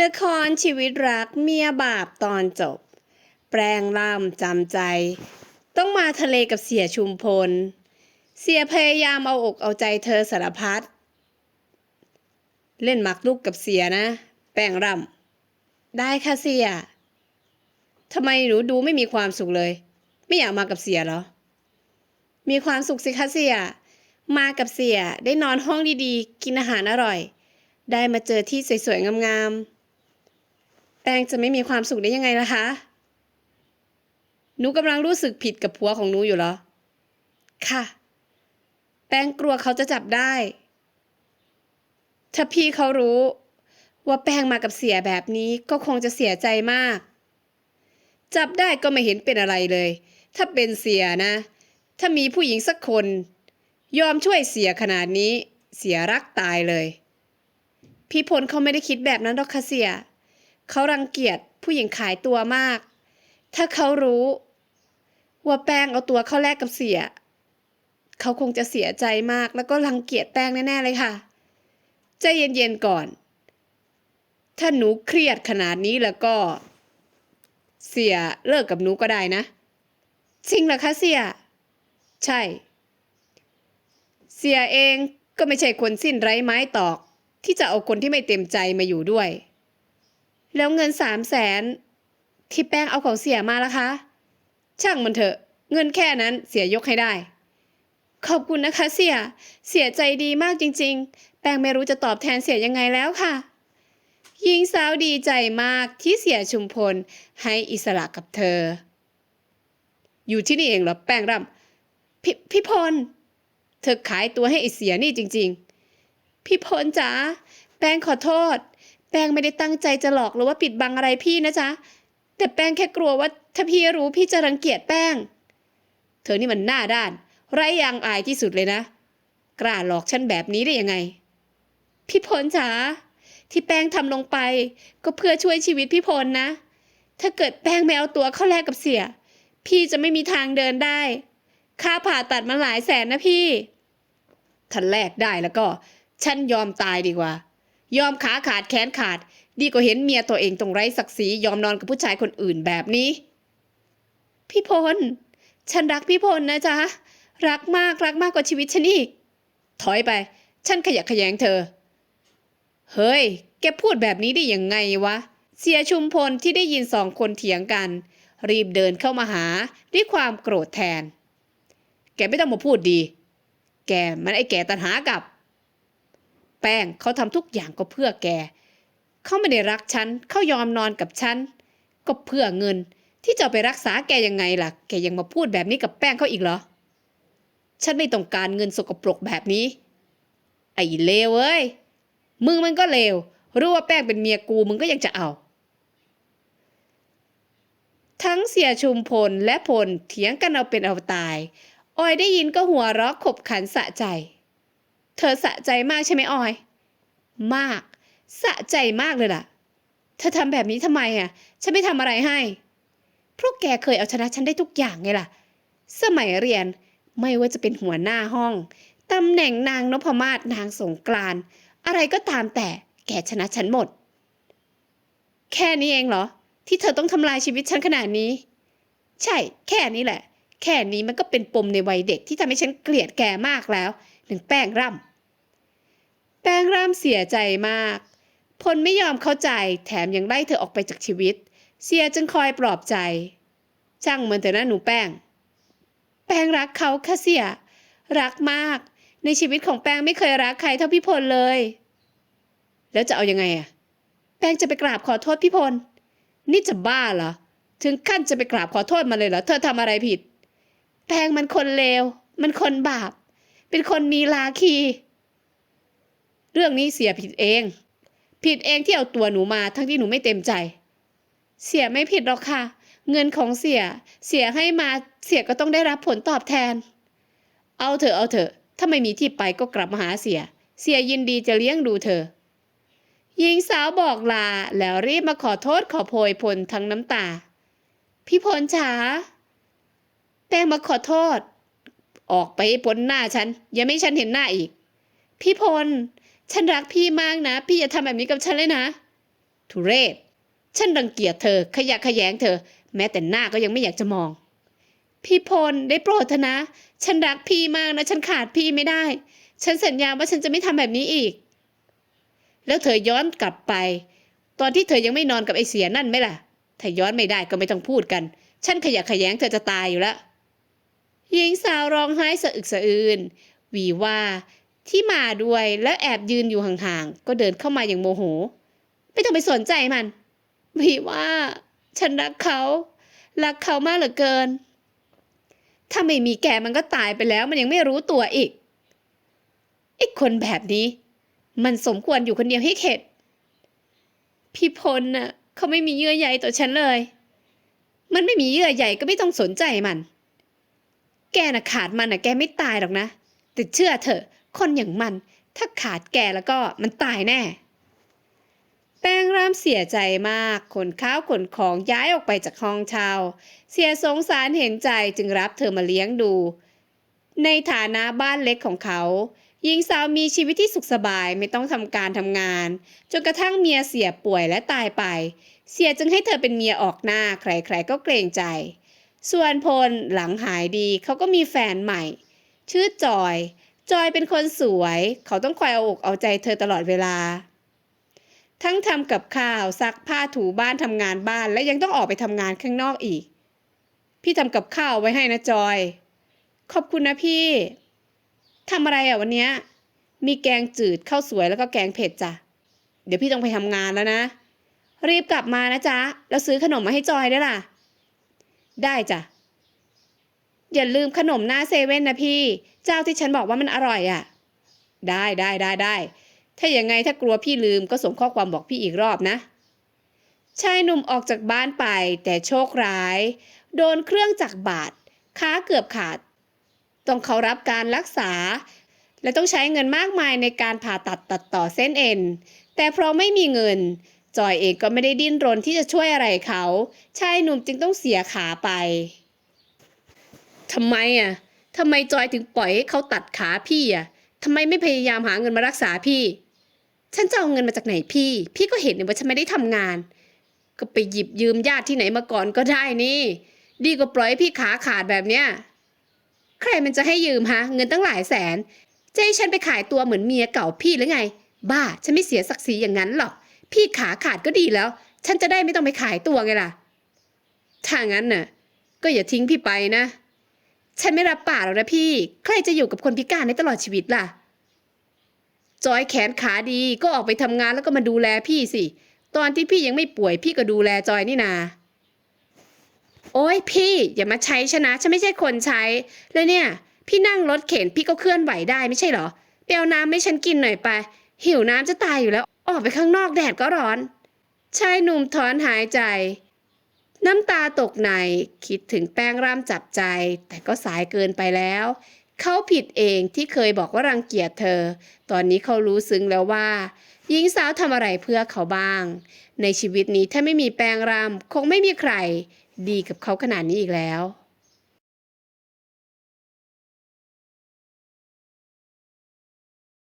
ละครชีวิตรักเมียบาปตอนจบ แปลงร่ำจำใจ ต้องมาทะเลกับเสียชุมพล เสียพยายามเอาอกเอาใจเธอสารพัดเล่นหมักลูกกับเสียนะ แปลงร่ำได้ค่ะเสียทำไมหนูดูไม่มีความสุขเลย ไม่อยากมากับเสียเหรอ มีความสุขสิคะเสีย มากับเสียได้นอนห้องดีๆ กินอาหารอร่อย ได้มาเจอที่สวยๆ งามๆ แป้งจะไม่มีความสุขได้ยังไงล่ะคะ หนูกำลังรู้สึกผิดกับผัวของหนูอยู่เหรอ ค่ะ แป้งกลัวเขาจะจับได้ ถ้าพี่เขารู้ ว่าแป้งมากับเสียแบบนี้ก็คงจะเสียใจมาก จับได้ก็ไม่เห็นเป็นอะไรเลย ถ้าเป็นเสียนะ ถ้ามีผู้หญิงสักคน ยอมช่วยเสียขนาดนี้ เสียรักตายเลย พี่พลเขาไม่ได้คิดแบบนั้นหรอกค่ะเสียเขารังเกียจผู้หญิงขายตัวมาก ถ้าเขารู้ ว่าแป้งเอาตัวเข้าแลกกับเสีย เขาคงจะเสียใจมากแล้วก็รังเกียจแป้งแน่ๆเลยค่ะ ใจเย็นๆก่อน ถ้าหนูเครียดขนาดนี้แล้วก็ เสียเลิกกับหนูก็ได้นะ จริงเหรอคะเสีย ใช่ เสียเองก็ไม่ใช่คนสิ้นไร้ไม้ตอก ที่จะเอาคนที่ไม่เต็มใจมาอยู่ด้วย แล้วเงินสามแสนที่แป้งเอาของเสียมาละคะ ช่างมันเถอะ เงินแค่นั้นเสียยกให้ได้ ขอบคุณนะคะเสีย เสียใจดีมากจริง ๆ แป้งไม่รู้จะตอบแทนเสียยังไงแล้วค่ะหญิงสาวดีใจมากที่เสียชุมพลให้อิสระกับเธอ อยู่ที่นี่เองเหรอแป้งรำพพี่พล เธอขายตัวให้ไอเสียนี่จริงๆ พี่พลจ๋าแป้งขอโทษ แป้งไม่ได้ตั้งใจจะหลอกหรือว่าปิดบังอะไรพี่นะจ๊ะ แต่แป้งแค่กลัวว่าถ้าพี่รู้พี่จะรังเกียจแป้ง เธอนี่มันหน้าด้าน ไร้ยางอายที่สุดเลยนะ กล้าหลอกฉันแบบนี้ได้ยังไง พี่พลจ๋าที่แป้งทำลงไป ก็เพื่อช่วยชีวิตพี่พลนะ ถ้าเกิดแป้งไม่เอาตัวเข้าแลกกับเสีย พี่จะไม่มีทางเดินได้ ค่าผ่าตัดมันหลายแสนนะพี่ถ้าแลกได้แล้วก็ ฉันยอมตายดีกว่า ยอมขาขาดแขนขาด ดีกว่าเห็นเมียตัวเองตรงไร้ศักดิ์ศรียอมนอนกับผู้ชายคนอื่นแบบนี้ พี่พล ฉันรักพี่พลนะจ๊ะ รักมากรักมากกว่าชีวิตฉันอีก ถอยไป ฉันขยะแขยงเธอ เฮ้ย แกพูดแบบนี้ได้ยังไงวะ เสียชุมพลที่ได้ยินสองคนเถียงกัน รีบเดินเข้ามาหาด้วยความโกรธแทน แกไม่ต้องมาพูดดี แกมันไอ้แกตันหากับ แป้งเขาทำทุกอย่างก็เพื่อแก เขาไม่ได้รักฉันเขายอมนอนกับฉัน ก็เพื่อเงิน ที่จะไปรักษาแกยังไงล่ะ แกยังมาพูดแบบนี้กับแป้งเขาอีกเหรอ ฉันไม่ต้องการเงินสกปรกแบบนี้ ไอ้เลวเอ้ย มึงมันก็เลว รู้ว่าแป้งเป็นเมียกูมึงก็ยังจะเอา ทั้งเสียชุมพลและพลเถียงกันเอาเป็นเอาตาย ออยได้ยินก็หัวเราะขบขันสะใจ เธอสะใจมากใช่ไหมออย มาก สะใจมากเลยล่ะ เธอทำแบบนี้ทำไมอะ ฉันไม่ทำอะไรให้พราะแกเคยเอาชนะฉันได้ทุกอย่างไงล่ะ สมัยเรียนไม่ว่าจะเป็นหัวหน้าห้องตำแหน่งนางนพมาศนางสงกรานอะไรก็ตามแต่แกชนะฉันหมด แค่นี้เองเหรอ ที่เธอต้องทำลายชีวิตฉันขนาดนี้ ใช่ แค่นี้แหละ แค่นี้มันก็เป็นปมในวัยเด็กที่ทำให้ฉันเกลียดแกมากแล้ว หนึ่งแป้งร่ำแป้งร่ำเสียใจมาก พลไม่ยอมเข้าใจแถมยังไล่เธอออกไปจากชีวิต เสียจึงคอยปลอบใจ ช่างเหมือนเถอะนะหนูแป้ง แป้งรักเขาค่ะเสีย รักมาก ในชีวิตของแป้งไม่เคยรักใครเท่าพี่พลเลย แล้วจะเอายังไงอะแป้งจะไปกราบขอโทษพี่พล นี่จะบ้าเหรอ ถึงขั้นจะไปกราบขอโทษมาเลยเหรอ เธอทำอะไรผิด แป้งมันคนเลว มันคนบาป เป็นคนมีลาคี เรื่องนี้เสียผิดเอง ผิดเองที่เอาตัวหนูมาทั้งที่หนูไม่เต็มใจ เสียไม่ผิดหรอกค่ะ เงินของเสีย เสียให้มาเสียก็ต้องได้รับผลตอบแทน เอาเถอะเอาเถอะ ถ้าไม่มีที่ไปก็กลับมาหาเสีย เสียยินดีจะเลี้ยงดูเธอหญิงสาวบอกลาแล้วรีบมาขอโทษขอโพยพลทั้งน้ำตา พี่พลจ๋าแป้งมาขอโทษ ออกไปพ้นหน้าฉัน อย่าไม่ฉันเห็นหน้าอีก พี่พล ฉันรักพี่มากนะ พี่อย่าทำแบบนี้กับฉันเลยนะ ทุเรศ ฉันรังเกียจเธอ ขยะแขยงเธอ แม้แต่หน้าก็ยังไม่อยากจะมอง พี่พลได้โปรดเถอะนะ ฉันรักพี่มากนะ ฉันขาดพี่ไม่ได้ ฉันสัญญาว่าฉันจะไม่ทำแบบนี้อีก แล้วเธอย้อนกลับไป ตอนที่เธอยังไม่นอนกับไอเสียนั่นไหมล่ะ ถ้าย้อนไม่ได้ก็ไม่ต้องพูดกัน ฉันขยะแขยงเธอจะตายอยู่แล้ว หญิงสาวร้องไห้สะอึกสะอื้นวีว่าที่มาด้วยและแอบยืนอยู่ห่างๆ ก็เดินเข้ามาอย่างโมโห ไม่ต้องไปสนใจมันวีว่า ฉันรักเขา รักเขามากเหลือเกิน ถ้าไม่มีแกมันก็ตายไปแล้วมันยังไม่รู้ตัวอีกไอ้คนแบบนี้ มันสมควรอยู่คนเดียวให้เข็ด พี่พลน่ะเขาไม่มีเยื่อใยต่อฉันเลย มันไม่มีเยื่อใยก็ไม่ต้องสนใจมัน แกน่ะขาดมันน่ะแกไม่ตายหรอกนะ แต่เชื่อเถอะ คนอย่างมัน ถ้าขาดแกแล้วก็มันตายแน่ แป้งรามเสียใจมาก ขนข้าวขนของย้ายออกไปจากห้องเช่า เสียสงสารเห็นใจจึงรับเธอมาเลี้ยงดู ในฐานะบ้านเล็กของเขาหญิงสาวมีชีวิตที่สุขสบายไม่ต้องทำการทำงาน จนกระทั่งเมียเสียป่วยและตายไป เสียจึงให้เธอเป็นเมียออกหน้า ใครๆก็เกรงใจ ส่วนพลหลังหายดีเขาก็มีแฟนใหม่ ชื่อจอย จอยเป็นคนสวย เขาต้องคอยเอาอกเอาใจเธอตลอดเวลา ทั้งทำกับข้าวซักผ้าถูบ้านทำงานบ้านและยังต้องออกไปทำงานข้างนอกอีก พี่ทำกับข้าวไว้ให้นะจอย ขอบคุณนะพี่ทำอะไรอะวันเนี้ยมีแกงจืดข้าวสวยแล้วก็แกงเผ็ดจ้ะ เดี๋ยวพี่ต้องไปทำงานแล้วนะ รีบกลับมานะจ๊ะ แล้วซื้อขนมมาให้จอยด้วยล่ะ ได้จ้ะ อย่าลืมขนมหน้าเซเว่นนะพี่ เจ้าที่ฉันบอกว่ามันอร่อยอะ ได้ได้ได้ได้ถ้าอย่างไงถ้ากลัวพี่ลืมก็ส่งข้อความบอกพี่อีกรอบนะ ชายหนุ่มออกจากบ้านไปแต่โชคร้าย โดนเครื่องจักรบาดขาเกือบขาด ต้องเขารับการรักษา และต้องใช้เงินมากมายในการผ่าตัดตัดต่อเส้นเอ็น แต่เพราะไม่มีเงิน จอยเองก็ไม่ได้ดิ้นรนที่จะช่วยอะไรเขา ชายหนุ่มจึงต้องเสียขาไปทำไมอะทำไมจอยถึงปล่อยให้เขาตัดขาพี่อะทำไมไม่พยายามหาเงินมารักษาพี่ ฉันจะเอาเงินมาจากไหนพี่ พี่ก็เห็นว่าฉันไม่ได้ทำงาน ก็ไปหยิบยืมญาติที่ไหนมาก่อนก็ได้นี่ ดีกว่าปล่อยให้พี่ขาขาดแบบเนี้ย ใครมันจะให้ยืมฮะ เงินตั้งหลายแสน จะให้ฉันไปขายตัวเหมือนเมียเก่าพี่หรือไง บ้า ฉันไม่เสียศักดิ์ศรีอย่างนั้นหรอก พี่ขาขาดก็ดีแล้ว ฉันจะได้ไม่ต้องไปขายตัวไงล่ะ ถ้างั้นน่ะ ก็อย่าทิ้งพี่ไปนะ ฉันไม่รับปากหรอกนะพี่ ใครจะอยู่กับคนพิการได้ตลอดชีวิตล่ะ จอยแขนขาดีก็ออกไปทำงานแล้วก็มาดูแลพี่สิ ตอนที่พี่ยังไม่ป่วยพี่ก็ดูแลจอยนี่นา โอ้ยพี่อย่ามาใช้ชนะ ฉันไม่ใช่คนใช้ แล้วเนี่ย พี่นั่งรถเข็นพี่ก็เคลื่อนไหวได้ไม่ใช่เหรอไปเอาน้ำให้ฉันกินหน่อยไป หิวน้ำจะตายอยู่แล้ว ออกไปข้างนอกแดดก็ร้อน ชายหนุ่มถอนหายใจ น้ำตาตกในคิดถึงแป้งร่ำจับใจ แต่ก็สายเกินไปแล้ว เขาผิดเองที่เคยบอกว่ารังเกียจเธอ ตอนนี้เขารู้ซึ้งแล้วว่าหญิงสาวทำอะไรเพื่อเขาบ้าง ในชีวิตนี้ถ้าไม่มีแป้งรำคงไม่มีใคร ดีกับเขาขนาดนี้อีกแล้ว